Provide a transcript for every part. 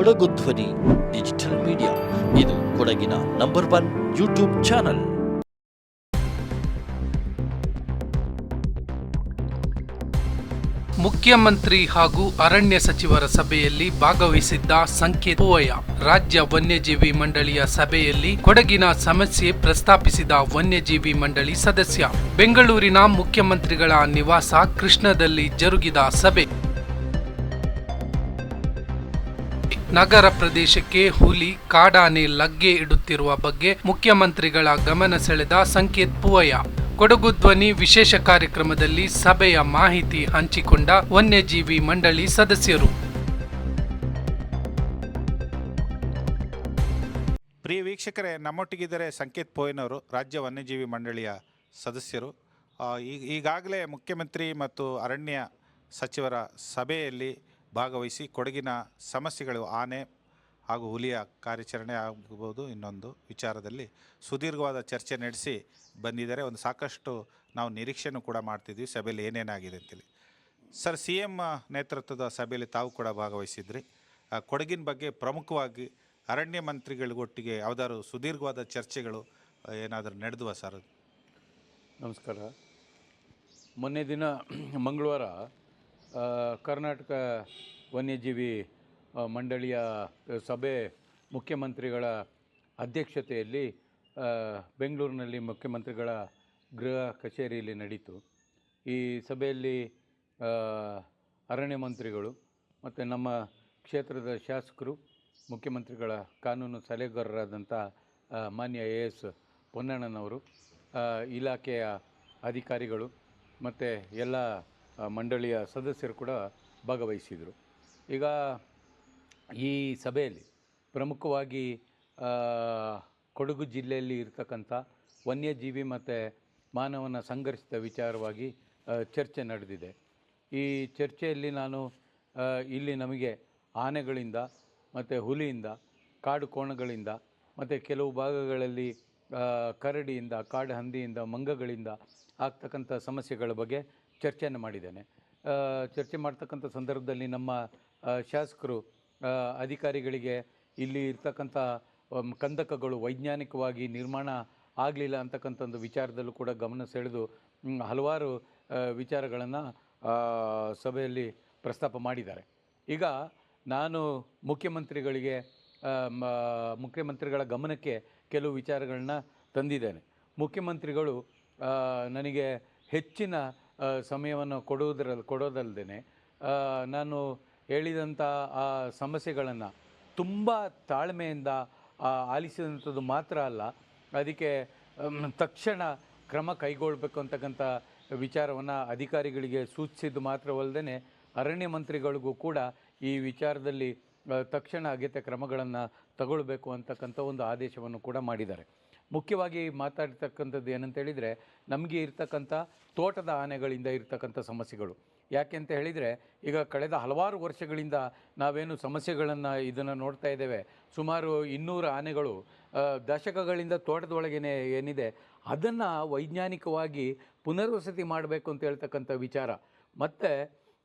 ಕೊಡಗು ಧ್ವನಿ, digital media. ಇದು ಕೊಡಗಿನ ನಂಬರ್ ಒನ್ ಯೂಟ್ಯೂಬ್ ಚಾನಲ್. ಮುಖ್ಯಮಂತ್ರಿ ಹಾಗೂ ಅರಣ್ಯ ಸಚಿವರ ಸಭೆಯಲ್ಲಿ ಭಾಗವಹಿಸಿದ್ದ ಸಂಕೇತ್ ಪೋಯ ರಾಜ್ಯ ವನ್ಯಜೀವಿ ಮಂಡಳಿಯ ಸಭೆಯಲ್ಲಿ ಕೊಡಗಿನ ಸಮಸ್ಯೆ ಪ್ರಸ್ತಾಪಿಸಿದ ವನ್ಯಜೀವಿ ಮಂಡಳಿ ಸದಸ್ಯ. ಬೆಂಗಳೂರಿನ ಮುಖ್ಯಮಂತ್ರಿಗಳ ನಿವಾಸ ಕೃಷ್ಣದಲ್ಲಿ ಜರುಗಿದ ಸಭೆ. ನಗರ ಪ್ರದೇಶಕ್ಕೆ ಹುಲಿ, ಕಾಡಾನೆ ಲಗ್ಗೆ ಇಡುತ್ತಿರುವ ಬಗ್ಗೆ ಮುಖ್ಯಮಂತ್ರಿಗಳ ಗಮನ ಸೆಳೆದ ಸಂಕೇತ್ ಪುವಯ್ಯ. ಕೊಡಗು ಧ್ವನಿ ವಿಶೇಷ ಕಾರ್ಯಕ್ರಮದಲ್ಲಿ ಸಭೆಯ ಮಾಹಿತಿ ಹಂಚಿಕೊಂಡ ವನ್ಯಜೀವಿ ಮಂಡಳಿ ಸದಸ್ಯರು. ಪ್ರಿಯ ವೀಕ್ಷಕರೇ, ನಮ್ಮೊಟ್ಟಿಗಿದ್ದರೆ ಸಂಕೇತ್ ಪೋಯ್ನವರು ರಾಜ್ಯ ವನ್ಯಜೀವಿ ಮಂಡಳಿಯ ಸದಸ್ಯರು. ಈಗಾಗಲೇ ಮುಖ್ಯಮಂತ್ರಿ ಮತ್ತು ಅರಣ್ಯ ಸಚಿವರ ಸಭೆಯಲ್ಲಿ ಭಾಗವಹಿಸಿ ಕೊಡಗಿನ ಸಮಸ್ಯೆಗಳು ಆನೆ ಹಾಗೂ ಹುಲಿಯ ಕಾರ್ಯಾಚರಣೆ ಆಗಬಹುದು. ಇನ್ನೊಂದು ವಿಚಾರದಲ್ಲಿ ಸುದೀರ್ಘವಾದ ಚರ್ಚೆ ನಡೆಸಿ ಬಂದಿದ್ದಾರೆ. ಒಂದು ಸಾಕಷ್ಟು ನಾವು ನಿರೀಕ್ಷೆನೂ ಕೂಡ ಮಾಡ್ತಿದ್ವಿ. ಸಭೆಯಲ್ಲಿ ಏನೇನಾಗಿದೆ ಅಂತೇಳಿ. ಸರ್, ಸಿ ಎಂ ನೇತೃತ್ವದ ಸಭೆಯಲ್ಲಿ ತಾವು ಕೂಡ ಭಾಗವಹಿಸಿದ್ರಿ. ಕೊಡಗಿನ ಬಗ್ಗೆ ಪ್ರಮುಖವಾಗಿ ಅರಣ್ಯ ಮಂತ್ರಿಗಳಿಗೊಟ್ಟಿಗೆ ಯಾವುದಾದ್ರು ಸುದೀರ್ಘವಾದ ಚರ್ಚೆಗಳು ಏನಾದರೂ ನಡೆದುವ ಸರ್? ನಮಸ್ಕಾರ. ಮೊನ್ನೆ ದಿನ ಮಂಗಳವಾರ ಕರ್ನಾಟಕ ವನ್ಯಜೀವಿ ಮಂಡಳಿಯ ಸಭೆ ಮುಖ್ಯಮಂತ್ರಿಗಳ ಅಧ್ಯಕ್ಷತೆಯಲ್ಲಿ ಬೆಂಗಳೂರಿನಲ್ಲಿ ಮುಖ್ಯಮಂತ್ರಿಗಳ ಗೃಹ ಕಚೇರಿಯಲ್ಲಿ ನಡೀತು. ಈ ಸಭೆಯಲ್ಲಿ ಅರಣ್ಯ ಮಂತ್ರಿಗಳು ಮತ್ತು ನಮ್ಮ ಕ್ಷೇತ್ರದ ಶಾಸಕರು, ಮುಖ್ಯಮಂತ್ರಿಗಳ ಕಾನೂನು ಸಲಹೆಗಾರರಾದಂಥ ಮಾನ್ಯ ಎ ಎಸ್ ಪೊನ್ನಣ್ಣನವರು ಇಲಾಖೆಯ ಅಧಿಕಾರಿಗಳು ಮತ್ತು ಎಲ್ಲ ಮಂಡಳಿಯ ಸದಸ್ಯರು ಕೂಡ ಭಾಗವಹಿಸಿದರು. ಈಗ ಈ ಸಭೆಯಲ್ಲಿ ಪ್ರಮುಖವಾಗಿ ಕೊಡಗು ಜಿಲ್ಲೆಯಲ್ಲಿ ಇರತಕ್ಕಂಥ ವನ್ಯಜೀವಿ ಮತ್ತು ಮಾನವನ ಸಂಘರ್ಷದ ವಿಚಾರವಾಗಿ ಚರ್ಚೆ ನಡೆದಿದೆ. ಈ ಚರ್ಚೆಯಲ್ಲಿ ನಾನು ಇಲ್ಲಿ ನಮಗೆ ಆನೆಗಳಿಂದ ಮತ್ತು ಹುಲಿಯಿಂದ, ಕಾಡು ಕೋಣಗಳಿಂದ ಮತ್ತು ಕೆಲವು ಭಾಗಗಳಲ್ಲಿ ಕರಡಿಯಿಂದ, ಕಾಡು ಹಂದಿಯಿಂದ, ಮಂಗಗಳಿಂದ ಆಗ್ತಕ್ಕಂಥ ಸಮಸ್ಯೆಗಳ ಬಗ್ಗೆ ಚರ್ಚೆಯನ್ನು ಮಾಡಿದ್ದೇನೆ. ಚರ್ಚೆ ಮಾಡ್ತಕ್ಕಂಥ ಸಂದರ್ಭದಲ್ಲಿ ನಮ್ಮ ಶಾಸಕರು ಅಧಿಕಾರಿಗಳಿಗೆ ಇಲ್ಲಿ ಇರ್ತಕ್ಕಂಥ ಕಂದಕಗಳು ವೈಜ್ಞಾನಿಕವಾಗಿ ನಿರ್ಮಾಣ ಆಗಲಿಲ್ಲ ಅಂತಕ್ಕಂಥ ಒಂದು ವಿಚಾರದಲ್ಲೂ ಕೂಡ ಗಮನ ಸೆಳೆದು ಹಲವಾರು ವಿಚಾರಗಳನ್ನು ಸಭೆಯಲ್ಲಿ ಪ್ರಸ್ತಾಪ ಮಾಡಿದ್ದಾರೆ. ಈಗ ನಾನು ಮುಖ್ಯಮಂತ್ರಿಗಳಿಗೆ ಮುಖ್ಯಮಂತ್ರಿಗಳ ಗಮನಕ್ಕೆ ಕೆಲವು ವಿಚಾರಗಳನ್ನ ತಂದಿದ್ದೇನೆ. ಮುಖ್ಯಮಂತ್ರಿಗಳು ನನಗೆ ಹೆಚ್ಚಿನ ಸಮಯವನ್ನು ಕೊಡುವುದರ ಕೊಡೋದಲ್ಲದೆ ನಾನು ಹೇಳಿದಂಥ ಆ ಸಮಸ್ಯೆಗಳನ್ನು ತುಂಬ ತಾಳ್ಮೆಯಿಂದ ಆಲಿಸಿದಂಥದ್ದು ಮಾತ್ರ ಅಲ್ಲ, ಅದಕ್ಕೆ ತಕ್ಷಣ ಕ್ರಮ ಕೈಗೊಳ್ಳಬೇಕು ಅಂತಕ್ಕಂಥ ವಿಚಾರವನ್ನು ಅಧಿಕಾರಿಗಳಿಗೆ ಸೂಚಿಸಿದ್ದು ಮಾತ್ರವಲ್ಲದೆ ಅರಣ್ಯ ಮಂತ್ರಿಗಳಿಗೂ ಕೂಡ ಈ ವಿಚಾರದಲ್ಲಿ ತಕ್ಷಣ ಅಗತ್ಯ ಕ್ರಮಗಳನ್ನು ತಗೊಳ್ಬೇಕು ಅಂತಕ್ಕಂಥ ಒಂದು ಆದೇಶವನ್ನು ಕೂಡ ಮಾಡಿದ್ದಾರೆ. ಮುಖ್ಯವಾಗಿ ಮಾತಾಡ್ತಕ್ಕಂಥದ್ದು ಏನಂತ ಹೇಳಿದರೆ, ನಮಗೆ ಇರ್ತಕ್ಕಂಥ ತೋಟದ ಆನೆಗಳಿಂದ ಇರ್ತಕ್ಕಂಥ ಸಮಸ್ಯೆಗಳು. ಯಾಕೆ ಅಂತ ಹೇಳಿದರೆ, ಈಗ ಕಳೆದ ಹಲವಾರು ವರ್ಷಗಳಿಂದ ನಾವೇನು ಸಮಸ್ಯೆಗಳನ್ನು ಇದನ್ನು ನೋಡ್ತಾ ಇದ್ದೇವೆ. ಸುಮಾರು ಇನ್ನೂರು ಆನೆಗಳು ದಶಕಗಳಿಂದ ತೋಟದೊಳಗೇನೆ ಏನಿದೆ, ಅದನ್ನು ವೈಜ್ಞಾನಿಕವಾಗಿ ಪುನರ್ವಸತಿ ಮಾಡಬೇಕು ಅಂತ ಹೇಳ್ತಕ್ಕಂಥ ವಿಚಾರ. ಮತ್ತು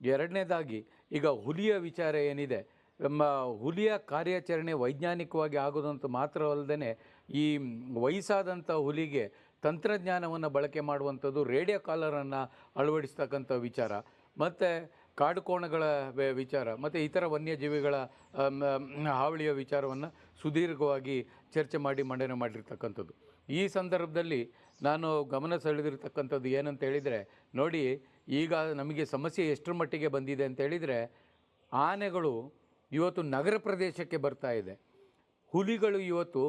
ಎರಡನೇದಾಗಿ, ಈಗ ಹುಲಿಯ ವಿಚಾರ ಏನಿದೆ, ನಮ್ಮ ಹುಲಿಯ ಕಾರ್ಯಾಚರಣೆ ವೈಜ್ಞಾನಿಕವಾಗಿ ಆಗೋದಂತ ಮಾತ್ರವಲ್ಲದೆ ಈ ವಯಸ್ಸಾದಂಥ ಹುಲಿಗೆ ತಂತ್ರಜ್ಞಾನವನ್ನು ಬಳಕೆ ಮಾಡುವಂಥದ್ದು ರೇಡಿಯೋ ಕಾಲರನ್ನು ಅಳವಡಿಸ್ತಕ್ಕಂಥ ವಿಚಾರ, ಮತ್ತು ಕಾಡುಕೋಣಗಳ ವಿಚಾರ, ಮತ್ತು ಇತರ ವನ್ಯಜೀವಿಗಳ ಹಾವಳಿಯ ವಿಚಾರವನ್ನು ಸುದೀರ್ಘವಾಗಿ ಚರ್ಚೆ ಮಾಡಿ ಮಂಡನೆ ಮಾಡಿರ್ತಕ್ಕಂಥದ್ದು. ಈ ಸಂದರ್ಭದಲ್ಲಿ ನಾನು ಗಮನ ಸೆಳೆದಿರ್ತಕ್ಕಂಥದ್ದು ಏನಂತ ಹೇಳಿದರೆ, ನೋಡಿ, ಈಗ ನಮಗೆ ಸಮಸ್ಯೆ ಎಷ್ಟರ ಮಟ್ಟಿಗೆ ಬಂದಿದೆ ಅಂತ ಹೇಳಿದರೆ, ಆನೆಗಳು ಇವತ್ತು ನಗರ ಪ್ರದೇಶಕ್ಕೆ ಬರ್ತಾ ಇದೆ. ಹುಲಿಗಳು ಇವತ್ತು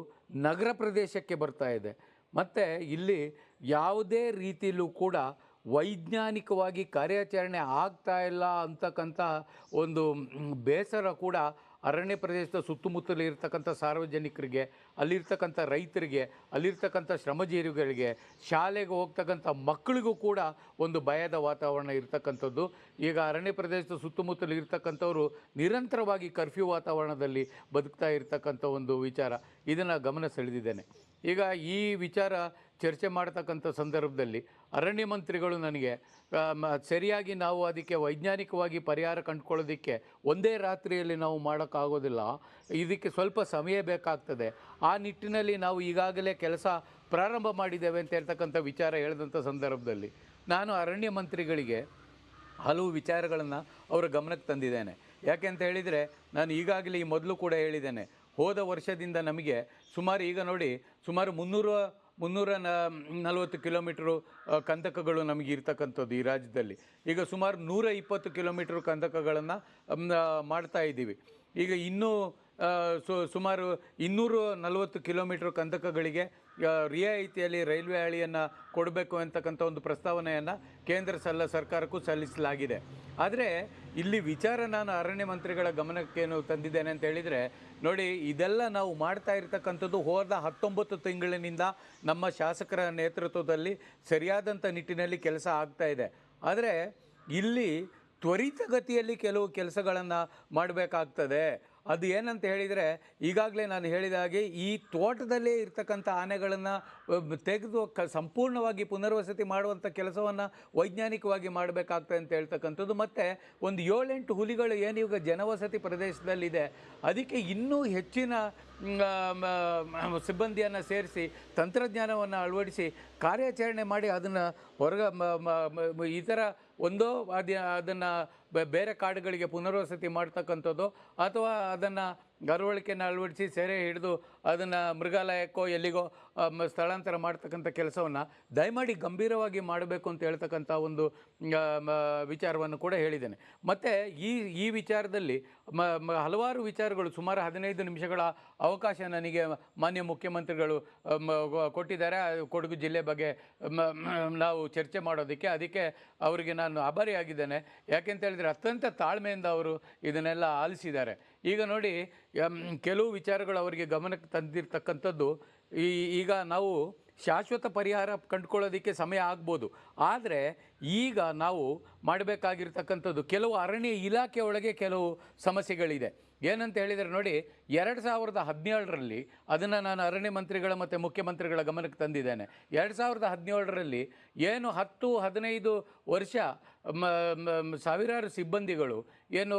ನಗರ ಪ್ರದೇಶಕ್ಕೆ ಬರ್ತಾ ಇದೆ. ಮತ್ತು ಇಲ್ಲಿ ಯಾವುದೇ ರೀತಿಯಲ್ಲೂ ಕೂಡ ವೈಜ್ಞಾನಿಕವಾಗಿ ಕಾರ್ಯಾಚರಣೆ ಆಗ್ತಾ ಇಲ್ಲ ಅಂತಕ್ಕಂಥ ಒಂದು ಬೇಸರ ಕೂಡ ಅರಣ್ಯ ಪ್ರದೇಶದ ಸುತ್ತಮುತ್ತಲಿರ್ತಕ್ಕಂಥ ಸಾರ್ವಜನಿಕರಿಗೆ, ಅಲ್ಲಿರ್ತಕ್ಕಂಥ ರೈತರಿಗೆ, ಅಲ್ಲಿರ್ತಕ್ಕಂಥ ಶ್ರಮಜೀವಿಗಳಿಗೆ, ಶಾಲೆಗೆ ಹೋಗ್ತಕ್ಕಂಥ ಮಕ್ಕಳಿಗೂ ಕೂಡ ಒಂದು ಭಯದ ವಾತಾವರಣ ಇರ್ತಕ್ಕಂಥದ್ದು. ಈಗ ಅರಣ್ಯ ಪ್ರದೇಶದ ಸುತ್ತಮುತ್ತಲು ಇರ್ತಕ್ಕಂಥವ್ರು ನಿರಂತರವಾಗಿ ಕರ್ಫ್ಯೂ ವಾತಾವರಣದಲ್ಲಿ ಬದುಕ್ತಾ ಇರ್ತಕ್ಕಂಥ ಒಂದು ವಿಚಾರ. ಇದನ್ನು ಗಮನ ಸೆಳೆದಿದ್ದೇನೆ. ಈಗ ಈ ವಿಚಾರ ಚರ್ಚೆ ಮಾಡತಕ್ಕಂಥ ಸಂದರ್ಭದಲ್ಲಿ ಅರಣ್ಯ ಮಂತ್ರಿಗಳು ನನಗೆ ಸರಿಯಾಗಿ ನಾವು ಅದಕ್ಕೆ ವೈಜ್ಞಾನಿಕವಾಗಿ ಪರಿಹಾರ ಕಂಡುಕೊಳ್ಳೋದಕ್ಕೆ ಒಂದೇ ರಾತ್ರಿಯಲ್ಲಿ ನಾವು ಮಾಡೋಕ್ಕಾಗೋದಿಲ್ಲ. ಇದಕ್ಕೆ ಸ್ವಲ್ಪ ಸಮಯ ಬೇಕಾಗ್ತದೆ. ಆ ನಿಟ್ಟಿನಲ್ಲಿ ನಾವು ಈಗಾಗಲೇ ಕೆಲಸ ಪ್ರಾರಂಭ ಮಾಡಿದ್ದೇವೆ ಅಂತ ಹೇಳ್ತಕ್ಕಂಥ ವಿಚಾರ ಹೇಳಿದಂಥ ಸಂದರ್ಭದಲ್ಲಿ ನಾನು ಅರಣ್ಯ ಮಂತ್ರಿಗಳಿಗೆ ಹಲವು ವಿಚಾರಗಳನ್ನು ಅವರ ಗಮನಕ್ಕೆ ತಂದಿದ್ದೇನೆ. ಯಾಕೆ ಅಂತ ಹೇಳಿದರೆ ನಾನು ಈಗಾಗಲೇ ಈ ಮೊದಲು ಕೂಡ ಹೇಳಿದ್ದೇನೆ. ಹೋದ ವರ್ಷದಿಂದ ನಮಗೆ ಸುಮಾರು ಈಗ ನೋಡಿ ಸುಮಾರು ಮುನ್ನೂರು ಮುನ್ನೂರ ನ, ನಲವತ್ತು ಕಿಲೋಮೀಟ್ರು ಕಂದಕಗಳು ನಮಗೆ ಇರ್ತಕ್ಕಂಥದ್ದು ಈ ರಾಜ್ಯದಲ್ಲಿ. ಈಗ ಸುಮಾರು ನೂರ ಇಪ್ಪತ್ತು ಕಿಲೋಮೀಟ್ರ್ ಕಂದಕಗಳನ್ನು ಮಾಡ್ತಾ ಇದ್ದೀವಿ. ಈಗ ಇನ್ನೂ ಸುಮಾರು ಇನ್ನೂರು ನಲವತ್ತು ಕಿಲೋಮೀಟ್ರ್ ಕಂದಕಗಳಿಗೆ ರಿಯಾಯಿತಿಯಲ್ಲಿ ರೈಲ್ವೆ ಹಳಿಯನ್ನು ಕೊಡಬೇಕು ಅಂತಕ್ಕಂಥ ಒಂದು ಪ್ರಸ್ತಾವನೆಯನ್ನು ಕೇಂದ್ರ ಸಲ್ಲ ಸರ್ಕಾರಕ್ಕೂ ಸಲ್ಲಿಸಲಾಗಿದೆ. ಆದರೆ ಇಲ್ಲಿ ವಿಚಾರ ನಾನು ಅರಣ್ಯ ಮಂತ್ರಿಗಳ ಗಮನಕ್ಕೇನು ತಂದಿದ್ದೇನೆ ಅಂತ ಹೇಳಿದರೆ, ನೋಡಿ ಇದೆಲ್ಲ ನಾವು ಮಾಡ್ತಾ ಇರತಕ್ಕಂಥದ್ದು ಹೋದ ಹತ್ತೊಂಬತ್ತು ತಿಂಗಳಿನಿಂದ ನಮ್ಮ ಶಾಸಕರ ನೇತೃತ್ವದಲ್ಲಿ ಸರಿಯಾದಂಥ ನಿಟ್ಟಿನಲ್ಲಿ ಕೆಲಸ ಆಗ್ತಾ ಇದೆ. ಆದರೆ ಇಲ್ಲಿ ತ್ವರಿತಗತಿಯಲ್ಲಿ ಕೆಲವು ಕೆಲಸಗಳನ್ನು ಮಾಡಬೇಕಾಗ್ತದೆ. ಅದು ಏನಂತ ಹೇಳಿದರೆ, ಈಗಾಗಲೇ ನಾನು ಹೇಳಿದ ಹಾಗೆ ಈ ತೋಟದಲ್ಲೇ ಇರ್ತಕ್ಕಂಥ ಆನೆಗಳನ್ನು ತೆಗೆದು ಕ, ಸಂಪೂರ್ಣವಾಗಿ ಪುನರ್ವಸತಿ ಮಾಡುವಂಥ ಕೆಲಸವನ್ನು ವೈಜ್ಞಾನಿಕವಾಗಿ ಮಾಡಬೇಕಾಗ್ತದೆ ಅಂತ ಹೇಳ್ತಕ್ಕಂಥದ್ದು. ಮತ್ತು ಒಂದು ಏಳೆಂಟು ಹುಲಿಗಳು ಏನು ಇವಾಗ ಜನವಸತಿ ಪ್ರದೇಶದಲ್ಲಿದೆ, ಅದಕ್ಕೆ ಇನ್ನೂ ಹೆಚ್ಚಿನ ಸಿಬ್ಬಂದಿಯನ್ನು ಸೇರಿಸಿ, ತಂತ್ರಜ್ಞಾನವನ್ನು ಅಳವಡಿಸಿ ಕಾರ್ಯಾಚರಣೆ ಮಾಡಿ ಅದನ್ನು ಹೊರಗ ಈ ಥರ ಒಂದೋ ಅದ ಅದನ್ನು ಬೇರೆ ಕಾಡುಗಳಿಗೆ ಪುನರ್ವಸತಿ ಮಾಡ್ತಕ್ಕಂಥದ್ದು ಅಥವಾ ಅದನ್ನು ಗರವಳಿಕೆಯನ್ನು ಅಳವಡಿಸಿ ಸೆರೆ ಹಿಡಿದು ಅದನ್ನು ಮೃಗಾಲಯಕ್ಕೋ ಎಲ್ಲಿಗೋ ಸ್ಥಳಾಂತರ ಮಾಡ್ತಕ್ಕಂಥ ಕೆಲಸವನ್ನು ದಯಮಾಡಿ ಗಂಭೀರವಾಗಿ ಮಾಡಬೇಕು ಅಂತ ಹೇಳ್ತಕ್ಕಂಥ ಒಂದು ವಿಚಾರವನ್ನು ಕೂಡ ಹೇಳಿದ್ದೇನೆ. ಮತ್ತು ಈ ಈ ವಿಚಾರದಲ್ಲಿ ಹಲವಾರು ವಿಚಾರಗಳು ಸುಮಾರು ಹದಿನೈದು ನಿಮಿಷಗಳ ಅವಕಾಶ ನನಗೆ ಮಾನ್ಯ ಮುಖ್ಯಮಂತ್ರಿಗಳು ಕೊಟ್ಟಿದ್ದಾರೆ. ಕೊಡಗು ಜಿಲ್ಲೆ ಬಗ್ಗೆ ನಾವು ಚರ್ಚೆ ಮಾಡೋದಕ್ಕೆ ಅದಕ್ಕೆ ಅವರಿಗೆ ನಾನು ಆಭಾರಿಯಾಗಿದ್ದೇನೆ. ಯಾಕೆಂತ ಹೇಳಿದರೆ ಅತ್ಯಂತ ತಾಳ್ಮೆಯಿಂದ ಅವರು ಇದನ್ನೆಲ್ಲ ಆಲಿಸಿದ್ದಾರೆ. ಈಗ ನೋಡಿ ಕೆಲವು ವಿಚಾರಗಳು ಅವರಿಗೆ ಗಮನಕ್ಕೆ ತಂದಿರತಕ್ಕಂಥದ್ದು. ಈ, ಈಗ ನಾವು ಶಾಶ್ವತ ಪರಿಹಾರ ಕಂಡುಕೊಳ್ಳೋದಕ್ಕೆ ಸಮಯ ಆಗ್ಬೋದು. ಆದರೆ ಈಗ ನಾವು ಮಾಡಬೇಕಾಗಿರ್ತಕ್ಕಂಥದ್ದು ಕೆಲವು ಅರಣ್ಯ ಇಲಾಖೆ ಕೆಲವು ಸಮಸ್ಯೆಗಳಿದೆ. ಏನಂತ ಹೇಳಿದರೆ ನೋಡಿ, ಎರಡು ಸಾವಿರದ ಹದಿನೇಳರಲ್ಲಿ ಅದನ್ನು ನಾನು ಅರಣ್ಯ ಮಂತ್ರಿಗಳ ಮತ್ತು ಮುಖ್ಯಮಂತ್ರಿಗಳ ಗಮನಕ್ಕೆ ತಂದಿದ್ದೇನೆ. ಎರಡು ಸಾವಿರದ ಹದಿನೇಳರಲ್ಲಿ ಏನು ಹತ್ತು, ಹದಿನೈದು ವರ್ಷ ಸಾವಿರಾರು ಸಿಬ್ಬಂದಿಗಳು ಏನು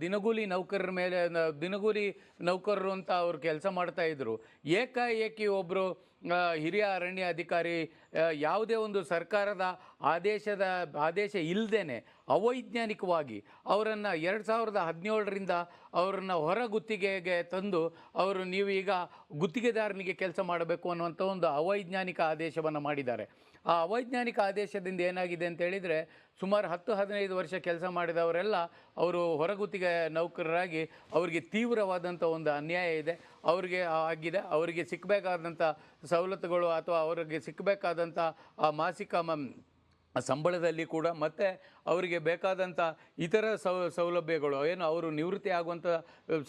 ದಿನಗೂಲಿ ನೌಕರರ ಮೇಲೆ ದಿನಗೂಲಿ ನೌಕರರು ಅಂತ ಅವರು ಕೆಲಸ ಮಾಡ್ತಾಯಿದ್ರು ಏಕಾಏಕಿ ಒಬ್ಬರು ಹಿರಿಯ ಅರಣ್ಯ ಅಧಿಕಾರಿ ಯಾವುದೇ ಒಂದು ಸರ್ಕಾರದ ಆದೇಶದ, ಆದೇಶ ಇಲ್ಲದೇ ಅವೈಜ್ಞಾನಿಕವಾಗಿ ಅವರನ್ನು ಎರಡು ಸಾವಿರದ ಹದಿನೇಳರಿಂದ ಅವರನ್ನು ಹೊರ ಗುತ್ತಿಗೆಗೆ ತಂದು ಅವರು ನೀವೀಗ ಗುತ್ತಿಗೆದಾರನಿಗೆ ಕೆಲಸ ಮಾಡಬೇಕು ಅನ್ನುವಂಥ ಒಂದು ಅವೈಜ್ಞಾನಿಕ ಆದೇಶವನ್ನು ಮಾಡಿದ್ದಾರೆ. ಆ ಅವೈಜ್ಞಾನಿಕ ಆದೇಶದಿಂದ ಏನಾಗಿದೆ ಅಂತ ಹೇಳಿದರೆ ಸುಮಾರು ಹತ್ತು ಹದಿನೈದು ವರ್ಷ ಕೆಲಸ ಮಾಡಿದವರೆಲ್ಲ ಅವರು ಹೊರಗುತ್ತಿಗೆ ನೌಕರರಾಗಿ ಅವರಿಗೆ ತೀವ್ರವಾದಂಥ ಒಂದು ಅನ್ಯಾಯ ಇದೆ. ಅವರಿಗೆ ಆಗಿದೆ. ಅವರಿಗೆ ಸಿಕ್ಕಬೇಕಾದಂಥ ಸವಲತ್ತುಗಳು ಅಥವಾ ಅವರಿಗೆ ಸಿಕ್ಕಬೇಕಾದಂಥ ಆ ಮಾಸಿಕ ಸಂಬಳದಲ್ಲಿ ಕೂಡ ಮತ್ತು ಅವರಿಗೆ ಬೇಕಾದಂಥ ಇತರ ಸೌಲಭ್ಯಗಳು, ಏನು ಅವರು ನಿವೃತ್ತಿ ಆಗುವಂಥ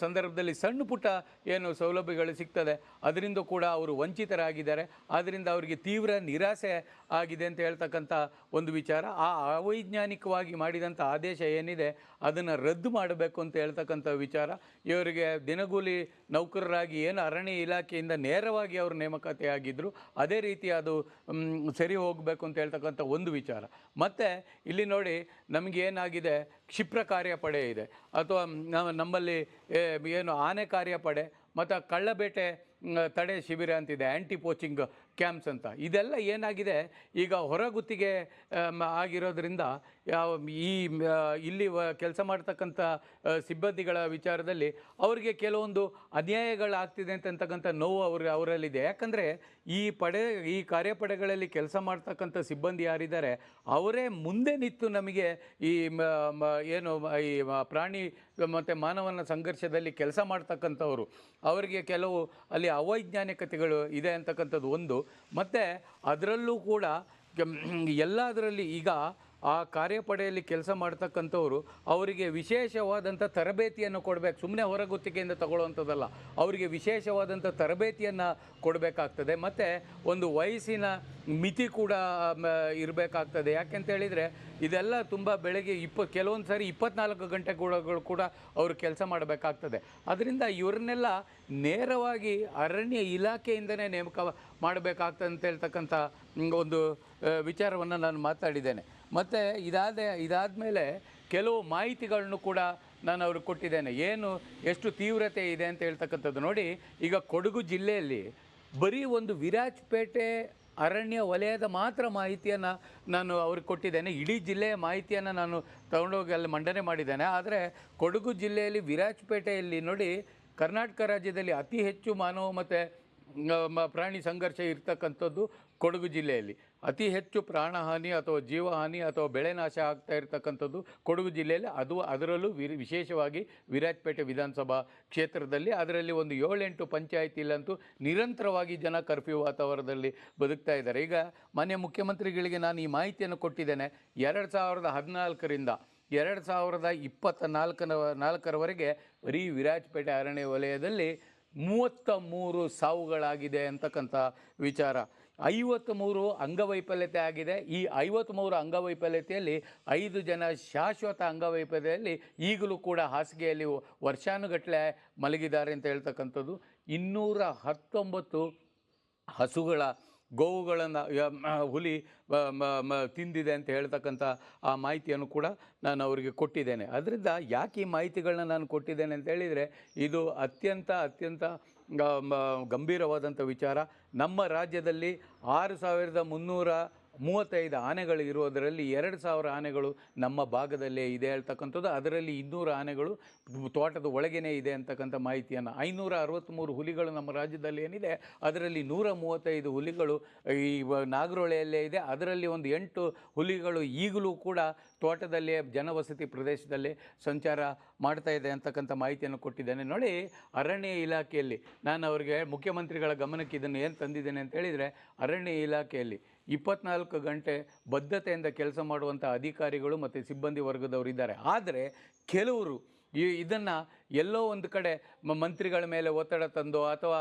ಸಂದರ್ಭದಲ್ಲಿ ಸಣ್ಣ ಪುಟ್ಟ ಏನು ಸೌಲಭ್ಯಗಳು ಸಿಗ್ತದೆ, ಅದರಿಂದ ಕೂಡ ಅವರು ವಂಚಿತರಾಗಿದ್ದಾರೆ. ಆದ್ದರಿಂದ ಅವರಿಗೆ ತೀವ್ರ ನಿರಾಸೆ ಆಗಿದೆ ಅಂತ ಹೇಳ್ತಕ್ಕಂಥ ಒಂದು ವಿಚಾರ. ಆ ಅವೈಜ್ಞಾನಿಕವಾಗಿ ಮಾಡಿದಂಥ ಆದೇಶ ಏನಿದೆ, ಅದನ್ನು ರದ್ದು ಮಾಡಬೇಕು ಅಂತ ಹೇಳ್ತಕ್ಕಂಥ ವಿಚಾರ. ಇವರಿಗೆ ದಿನಗೂಲಿ ನೌಕರರಾಗಿ ಏನು ಅರಣ್ಯ ಇಲಾಖೆಯಿಂದ ನೇರವಾಗಿ ಅವರು ನೇಮಕಾತಿ ಆಗಿದ್ದರು ಅದೇ ರೀತಿ ಅದು ಸರಿ ಹೋಗಬೇಕು ಅಂತ ಹೇಳ್ತಕ್ಕಂಥ ಒಂದು ವಿಚಾರ. ಮತ್ತು ಇಲ್ಲಿ ನೋಡಿ ನಮಗೆ ಏನಾಗಿದೆ ಕ್ಷಿಪ್ರ ಕಾರ್ಯಪಡೆ ಇದೆ. ಅಥವಾ ನಮ್ಮಲ್ಲಿ ಏನು ಆನೆ ಕಾರ್ಯಪಡೆ, ಮತ್ತು ಕಳ್ಳಬೇಟೆ ತಡೆ ಶಿಬಿರ ಅಂತಿದೆ ಆ್ಯಂಟಿ ಪೋಚಿಂಗ್ ಕ್ಯಾಂಪ್ಸ್ ಅಂತ. ಇದೆಲ್ಲ ಏನಾಗಿದೆ? ಈಗ ಹೊರಗುತ್ತಿಗೆ ಆಗಿರೋದ್ರಿಂದ ಈ ಇಲ್ಲಿ ಕೆಲಸ ಮಾಡ್ತಕ್ಕಂಥ ಸಿಬ್ಬಂದಿಗಳ ವಿಚಾರದಲ್ಲಿ ಅವರಿಗೆ ಕೆಲವೊಂದು ಅನ್ಯಾಯಗಳಾಗ್ತಿದೆ ಅಂತಕ್ಕಂಥ ನೋವು ಅವ್ರ, ಅವರಲ್ಲಿದೆ. ಯಾಕಂದರೆ ಈ ಪಡೆ, ಈ ಕಾರ್ಯಪಡೆಗಳಲ್ಲಿ ಕೆಲಸ ಮಾಡ್ತಕ್ಕಂಥ ಸಿಬ್ಬಂದಿ ಯಾರಿದ್ದಾರೆ, ಅವರೇ ಮುಂದೆ ನಿಂತು ನಮಗೆ ಈ ಏನು, ಈ ಪ್ರಾಣಿ ಮತ್ತು ಮಾನವನ ಸಂಘರ್ಷದಲ್ಲಿ ಕೆಲಸ ಮಾಡ್ತಕ್ಕಂಥವ್ರು, ಅವರಿಗೆ ಕೆಲವು ಅಲ್ಲಿ ಅವೈಜ್ಞಾನಿಕತೆಗಳು ಇದೆ ಅಂತಕ್ಕಂಥದ್ದು ಒಂದು. ಮತ್ತು ಅದರಲ್ಲೂ ಕೂಡ ಎಲ್ಲದರಲ್ಲಿ ಈಗ ಆ ಕಾರ್ಯಪಡೆಯಲ್ಲಿ ಕೆಲಸ ಮಾಡ್ತಕ್ಕಂಥವ್ರು ಅವರಿಗೆ ವಿಶೇಷವಾದಂಥ ತರಬೇತಿಯನ್ನು ಕೊಡಬೇಕು. ಸುಮ್ಮನೆ ಹೊರಗುತ್ತಿಗೆಯಿಂದ ತಗೊಳ್ಳುವಂಥದ್ದಲ್ಲ. ಅವರಿಗೆ ವಿಶೇಷವಾದಂಥ ತರಬೇತಿಯನ್ನು ಕೊಡಬೇಕಾಗ್ತದೆ. ಮತ್ತು ಒಂದು ವಯಸ್ಸಿನ ಮಿತಿ ಕೂಡ ಇರಬೇಕಾಗ್ತದೆ. ಯಾಕೆಂತ ಹೇಳಿದರೆ ಇದೆಲ್ಲ ತುಂಬ ಬೆಳಗ್ಗೆ ಇಪ್ಪ, ಕೆಲವೊಂದು ಸಾರಿ ಇಪ್ಪತ್ನಾಲ್ಕು ಗಂಟೆ ಕೂಡ ಕೂಡ ಅವರು ಕೆಲಸ ಮಾಡಬೇಕಾಗ್ತದೆ. ಅದರಿಂದ ಇವ್ರನ್ನೆಲ್ಲ ನೇರವಾಗಿ ಅರಣ್ಯ ಇಲಾಖೆಯಿಂದನೇ ನೇಮಕ ಮಾಡಬೇಕಾಗ್ತದೆ ಅಂತ ಹೇಳ್ತಕ್ಕಂಥ ಒಂದು ವಿಚಾರವನ್ನು ನಾನು ಮಾತಾಡಿದ್ದೇನೆ. ಮತ್ತು ಇದಾದ ಮೇಲೆ ಕೆಲವು ಮಾಹಿತಿಗಳನ್ನು ಕೂಡ ನಾನು ಅವ್ರಿಗೆ ಕೊಟ್ಟಿದ್ದೇನೆ. ಏನು, ಎಷ್ಟು ತೀವ್ರತೆ ಇದೆ ಅಂತ ಹೇಳ್ತಕ್ಕಂಥದ್ದು ನೋಡಿ. ಈಗ ಕೊಡಗು ಜಿಲ್ಲೆಯಲ್ಲಿ ಬರೀ ಒಂದು ವಿರಾಜಪೇಟೆ ಅರಣ್ಯ ವಲಯದ ಮಾತ್ರ ಮಾಹಿತಿಯನ್ನು ನಾನು ಅವ್ರಿಗೆ ಕೊಟ್ಟಿದ್ದೇನೆ. ಇಡೀ ಜಿಲ್ಲೆಯ ಮಾಹಿತಿಯನ್ನು ನಾನು ತಗೊಂಡೋಗಿ ಅಲ್ಲಿ ಮಂಡನೆ ಮಾಡಿದ್ದೇನೆ. ಆದರೆ ಕೊಡಗು ಜಿಲ್ಲೆಯಲ್ಲಿ ವಿರಾಜಪೇಟೆಯಲ್ಲಿ ನೋಡಿ ಕರ್ನಾಟಕ ರಾಜ್ಯದಲ್ಲಿ ಅತಿ ಹೆಚ್ಚು ಮಾನವ ಮತ್ತು ಪ್ರಾಣಿ ಸಂಘರ್ಷ ಇರ್ತಕ್ಕಂಥದ್ದು ಕೊಡಗು ಜಿಲ್ಲೆಯಲ್ಲಿ. ಅತಿ ಹೆಚ್ಚು ಪ್ರಾಣಹಾನಿ ಅಥವಾ ಜೀವಹಾನಿ ಅಥವಾ ಬೆಳೆ ನಾಶ ಆಗ್ತಾ ಇರತಕ್ಕಂಥದ್ದು ಕೊಡಗು ಜಿಲ್ಲೆಯಲ್ಲಿ. ಅದು ಅದರಲ್ಲೂ ವಿಶೇಷವಾಗಿ ವಿರಾಜಪೇಟೆ ವಿಧಾನಸಭಾ ಕ್ಷೇತ್ರದಲ್ಲಿ. ಅದರಲ್ಲಿ ಒಂದು ಏಳೆಂಟು ಪಂಚಾಯಿತಿಯಲ್ಲಂತೂ ನಿರಂತರವಾಗಿ ಜನ ಕರ್ಫ್ಯೂ ವಾತಾವರಣದಲ್ಲಿ ಬದುಕ್ತಾ ಇದ್ದಾರೆ. ಈಗ ಮಾನ್ಯ ಮುಖ್ಯಮಂತ್ರಿಗಳಿಗೆ ನಾನು ಈ ಮಾಹಿತಿಯನ್ನು ಕೊಟ್ಟಿದ್ದೇನೆ. ಎರಡು ಸಾವಿರದ ಹದಿನಾಲ್ಕರಿಂದ ಎರಡು ಸಾವಿರದ ಇಪ್ಪತ್ತ ನಾಲ್ಕನ, ನಾಲ್ಕರವರೆಗೆ ಬರೀ ವಿರಾಜಪೇಟೆ ಅರಣ್ಯ ವಲಯದಲ್ಲಿ ಮೂವತ್ತ ಮೂರು ಸಾವುಗಳಾಗಿದೆ ಅಂತಕ್ಕಂಥ ವಿಚಾರ. ಐವತ್ತ್ಮೂರು ಅಂಗವೈಫಲ್ಯತೆ ಆಗಿದೆ. ಈ ಐವತ್ತ್ಮೂರು ಅಂಗವೈಫಲ್ಯತೆಯಲ್ಲಿ ಐದು ಜನ ಶಾಶ್ವತ ಅಂಗವೈಫಲ್ಯದಲ್ಲಿ ಈಗಲೂ ಕೂಡ ಹಾಸಿಗೆಯಲ್ಲಿ ವರ್ಷಾನುಗಟ್ಟಲೆ ಮಲಗಿದ್ದಾರೆ ಅಂತ ಹೇಳ್ತಕ್ಕಂಥದ್ದು. ಇನ್ನೂರ ಹತ್ತೊಂಬತ್ತು ಹಸುಗಳ ಗೋವುಗಳನ್ನು ಹುಲಿ ತಿಂದಿದೆ ಅಂತ ಹೇಳ್ತಕ್ಕಂಥ ಆ ಮಾಹಿತಿಯನ್ನು ಕೂಡ ನಾನು ಅವರಿಗೆ ಕೊಟ್ಟಿದ್ದೇನೆ. ಅದರಿಂದ ಯಾಕೆ ಈ ಮಾಹಿತಿಗಳನ್ನ ನಾನು ಕೊಟ್ಟಿದ್ದೇನೆ ಅಂತ ಹೇಳಿದರೆ, ಇದು ಅತ್ಯಂತ ಅತ್ಯಂತ ಗಂಭೀರವಾದಂಥ ವಿಚಾರ. ನಮ್ಮ ರಾಜ್ಯದಲ್ಲಿ ಆರು ಸಾವಿರದ ಮುನ್ನೂರ ಮೂವತ್ತೈದು ಆನೆಗಳು ಇರೋದರಲ್ಲಿ ಎರಡು ಸಾವಿರ ಆನೆಗಳು ನಮ್ಮ ಭಾಗದಲ್ಲೇ ಇದೆ ಹೇಳ್ತಕ್ಕಂಥದ್ದು. ಅದರಲ್ಲಿ ಇನ್ನೂರು ಆನೆಗಳು ತೋಟದ ಒಳಗೇನೇ ಇದೆ ಅಂತಕ್ಕಂಥ ಮಾಹಿತಿಯನ್ನು. ಐನೂರ ಅರವತ್ತ್ಮೂರು ಹುಲಿಗಳು ನಮ್ಮ ರಾಜ್ಯದಲ್ಲಿ ಏನಿದೆ, ಅದರಲ್ಲಿ ನೂರ ಮೂವತ್ತೈದು ಹುಲಿಗಳು ಈ ನಾಗರಹೊಳೆಯಲ್ಲೇ ಇದೆ. ಅದರಲ್ಲಿ ಒಂದು ಎಂಟು ಹುಲಿಗಳು ಈಗಲೂ ಕೂಡ ತೋಟದಲ್ಲೇ ಜನವಸತಿ ಪ್ರದೇಶದಲ್ಲಿ ಸಂಚಾರ ಮಾಡ್ತಾ ಇದೆ ಅಂತಕ್ಕಂಥ ಮಾಹಿತಿಯನ್ನು ಕೊಟ್ಟಿದ್ದೇನೆ. ನೋಡಿ, ಅರಣ್ಯ ಇಲಾಖೆಯಲ್ಲಿ ನಾನು ಅವರಿಗೆ ಮುಖ್ಯಮಂತ್ರಿಗಳ ಗಮನಕ್ಕೆ ಇದನ್ನು ಏನು ತಂದಿದ್ದೇನೆ ಅಂತ ಹೇಳಿದರೆ, ಅರಣ್ಯ ಇಲಾಖೆಯಲ್ಲಿ ಇಪ್ಪತ್ನಾಲ್ಕು ಗಂಟೆ ಬದ್ಧತೆಯಿಂದ ಕೆಲಸ ಮಾಡುವಂಥ ಅಧಿಕಾರಿಗಳು ಮತ್ತು ಸಿಬ್ಬಂದಿ ವರ್ಗದವರು ಇದ್ದಾರೆ. ಆದರೆ ಕೆಲವರು ಈ ಇದನ್ನು ಎಲ್ಲೋ ಒಂದು ಕಡೆ ಮಂತ್ರಿಗಳ ಮೇಲೆ ಒತ್ತಡ ತಂದು ಅಥವಾ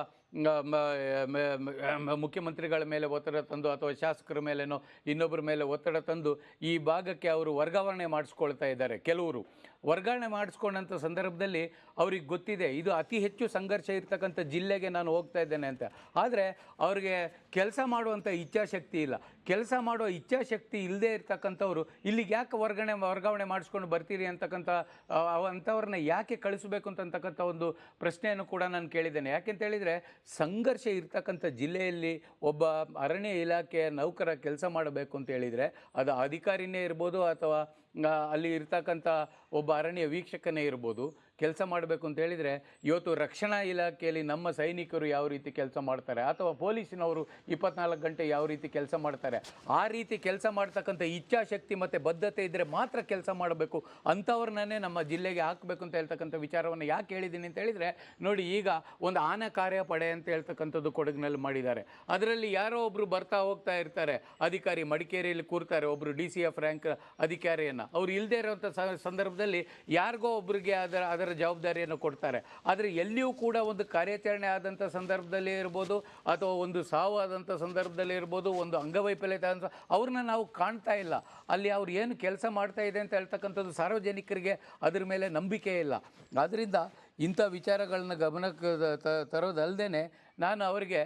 ಮುಖ್ಯಮಂತ್ರಿಗಳ ಮೇಲೆ ಒತ್ತಡ ತಂದು ಅಥವಾ ಶಾಸಕರ ಮೇಲೇನೋ ಇನ್ನೊಬ್ಬರ ಮೇಲೆ ಒತ್ತಡ ತಂದು ಈ ಭಾಗಕ್ಕೆ ಅವರು ವರ್ಗಾವಣೆ ಮಾಡಿಸ್ಕೊಳ್ತಾ ಇದ್ದಾರೆ ಕೆಲವರು. ವರ್ಗಾವಣೆ ಮಾಡಿಸ್ಕೊಂಡಂಥ ಸಂದರ್ಭದಲ್ಲಿ ಅವ್ರಿಗೆ ಗೊತ್ತಿದೆ, ಇದು ಅತಿ ಹೆಚ್ಚು ಸಂಘರ್ಷ ಇರ್ತಕ್ಕಂಥ ಜಿಲ್ಲೆಗೆ ನಾನು ಹೋಗ್ತಾ ಇದ್ದೇನೆ ಅಂತ. ಆದರೆ ಅವ್ರಿಗೆ ಕೆಲಸ ಮಾಡುವಂಥ ಇಚ್ಛಾಶಕ್ತಿ ಇಲ್ಲ. ಕೆಲಸ ಮಾಡುವ ಇಚ್ಛಾಶಕ್ತಿ ಇಲ್ಲದೇ ಇರ್ತಕ್ಕಂಥವ್ರು ಇಲ್ಲಿಗೆ ಯಾಕೆ ವರ್ಗಾವಣೆ ವರ್ಗಾವಣೆ ಮಾಡಿಸ್ಕೊಂಡು ಬರ್ತೀರಿ ಅಂತಕ್ಕಂಥ ಅಂಥವ್ರನ್ನ ಯಾಕೆ ಕಳಿಸಬೇಕು ಅಂತಕ್ಕಂಥ ಒಂದು ಪ್ರಶ್ನೆಯನ್ನು ಕೂಡ ನಾನು ಕೇಳಿದ್ದೇನೆ. ಯಾಕೆಂತ ಹೇಳಿದರೆ ಸಂಘರ್ಷ ಇರ್ತಕ್ಕಂಥ ಜಿಲ್ಲೆಯಲ್ಲಿ ಒಬ್ಬ ಅರಣ್ಯ ಇಲಾಖೆಯ ನೌಕರ ಕೆಲಸ ಮಾಡಬೇಕು ಅಂತ ಹೇಳಿದರೆ ಅದು ಅಧಿಕಾರಿನೇ ಇರ್ಬೋದು ಅಥವಾ ಅಲ್ಲಿ ಇರ್ತಕ್ಕಂಥ ಒಬ್ಬ ಅರಣ್ಯ ವೀಕ್ಷಕನೇ ಇರ್ಬೋದು. ಕೆಲಸ ಮಾಡಬೇಕು ಅಂತ ಹೇಳಿದರೆ, ಇವತ್ತು ರಕ್ಷಣಾ ಇಲಾಖೆಯಲ್ಲಿ ನಮ್ಮ ಸೈನಿಕರು ಯಾವ ರೀತಿ ಕೆಲಸ ಮಾಡ್ತಾರೆ? ಅಥವಾ ಪೊಲೀಸಿನವರು ಇಪ್ಪತ್ನಾಲ್ಕು ಗಂಟೆ ಯಾವ ರೀತಿ ಕೆಲಸ ಮಾಡ್ತಾರೆ? ಆ ರೀತಿ ಕೆಲಸ ಮಾಡ್ತಕ್ಕಂಥ ಇಚ್ಛಾಶಕ್ತಿ ಮತ್ತು ಬದ್ಧತೆ ಇದ್ದರೆ ಮಾತ್ರ ಕೆಲಸ ಮಾಡಬೇಕು. ಅಂಥವ್ರನ್ನೇ ನಮ್ಮ ಜಿಲ್ಲೆಗೆ ಹಾಕಬೇಕು ಅಂತ ಹೇಳ್ತಕ್ಕಂಥ ವಿಚಾರವನ್ನು ಯಾಕೆ ಹೇಳಿದ್ದೀನಿ ಅಂತ ಹೇಳಿದರೆ, ನೋಡಿ ಈಗ ಒಂದು ಆನೆ ಕಾರ್ಯಪಡೆ ಅಂತ ಹೇಳ್ತಕ್ಕಂಥದ್ದು ಕೊಡಗಿನಲ್ಲಿ ಮಾಡಿದ್ದಾರೆ. ಅದರಲ್ಲಿ ಯಾರೋ ಒಬ್ಬರು ಬರ್ತಾ ಹೋಗ್ತಾ ಇರ್ತಾರೆ. ಅಧಿಕಾರಿ ಮಡಿಕೇರಿಯಲ್ಲಿ ಕೂರ್ತಾರೆ ಒಬ್ಬರು ಡಿ ಸಿ ಎಫ್ ರ್ಯಾಂಕ್ ಅಧಿಕಾರಿಯನ್ನು. ಅವ್ರು ಇಲ್ಲದೇ ಇರೋಂಥ ಸಂದರ್ಭದಲ್ಲಿ ಯಾರಿಗೋ ಒಬ್ಬರಿಗೆ ಅದರ ಅದರ ಜವಾಬ್ದಾರಿಯನ್ನು ಕೊಡ್ತಾರೆ. ಆದರೆ ಎಲ್ಲಿಯೂ ಕೂಡ ಒಂದು ಕಾರ್ಯಾಚರಣೆ ಆದಂಥ ಸಂದರ್ಭದಲ್ಲಿ ಇರ್ಬೋದು, ಅಥವಾ ಒಂದು ಸಾವು ಆದಂಥ ಸಂದರ್ಭದಲ್ಲಿ ಇರ್ಬೋದು, ಒಂದು ಅಂಗವೈಫಲ್ಯತೆ ಅಂತ ಅವ್ರನ್ನ ನಾವು ಕಾಣ್ತಾ ಇಲ್ಲ. ಅಲ್ಲಿ ಅವ್ರು ಏನು ಕೆಲಸ ಮಾಡ್ತಾ ಇದೆ ಅಂತ ಹೇಳ್ತಕ್ಕಂಥದ್ದು ಸಾರ್ವಜನಿಕರಿಗೆ ಅದ್ರ ಮೇಲೆ ನಂಬಿಕೆ ಇಲ್ಲ. ಆದ್ದರಿಂದ ಇಂಥ ವಿಚಾರಗಳನ್ನ ಗಮನಕ್ಕೆ ತರೋದಲ್ಲದೇ ನಾನು ಅವರಿಗೆ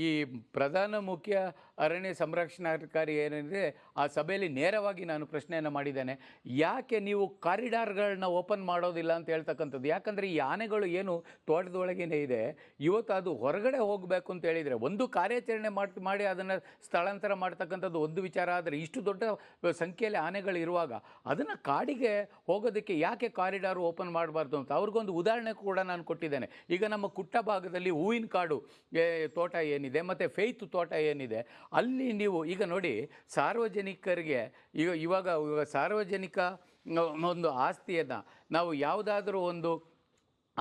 ಈ ಪ್ರಧಾನ ಮುಖ್ಯ ಅರಣ್ಯ ಸಂರಕ್ಷಣಾಧಿಕಾರಿ ಏನಿದೆ ಆ ಸಭೆಯಲ್ಲಿ ನೇರವಾಗಿ ನಾನು ಪ್ರಶ್ನೆಯನ್ನು ಮಾಡಿದ್ದೇನೆ. ಯಾಕೆ ನೀವು ಕಾರಿಡಾರ್ಗಳನ್ನ ಓಪನ್ ಮಾಡೋದಿಲ್ಲ ಅಂತ ಹೇಳ್ತಕ್ಕಂಥದ್ದು? ಯಾಕಂದರೆ ಈ ಆನೆಗಳು ಏನು ತೋಟದೊಳಗೇನೆ ಇದೆ ಇವತ್ತು ಅದು ಹೊರಗಡೆ ಹೋಗಬೇಕು ಅಂತ ಹೇಳಿದರೆ ಒಂದು ಕಾರ್ಯಾಚರಣೆ ಮಾಡಿ ಮಾಡಿ ಅದನ್ನು ಸ್ಥಳಾಂತರ ಮಾಡ್ತಕ್ಕಂಥದ್ದು ಒಂದು ವಿಚಾರ ಆದರೆ ಇಷ್ಟು ದೊಡ್ಡ ಸಂಖ್ಯೆಯಲ್ಲಿ ಆನೆಗಳು ಇರುವಾಗ ಅದನ್ನು ಕಾಡಿಗೆ ಹೋಗೋದಕ್ಕೆ ಯಾಕೆ ಕಾರಿಡಾರ್ ಓಪನ್ ಮಾಡಬಾರ್ದು ಅಂತ? ಅವ್ರಿಗೊಂದು ಉದಾಹರಣೆ ಕೂಡ ನಾನು ಕೊಟ್ಟಿದ್ದೇನೆ. ಈಗ ನಮ್ಮ ಕುಟ್ಟ ಭಾಗದಲ್ಲಿ ಹೂವಿನ ಕಾಡು ಏ, ತೋಟ ಏನಿದೆ ಮತ್ತು ಫೇತ್ ತೋಟ ಏನಿದೆ, ಅಲ್ಲಿ ನೀವು ಈಗ ನೋಡಿ ಸಾರ್ವಜನಿಕರಿಗೆ ಈಗ ಇವಾಗ ಇವಾಗ ಸಾರ್ವಜನಿಕ ಒಂದು ಆಸ್ತಿಯನ್ನು ನಾವು ಯಾವುದಾದ್ರೂ ಒಂದು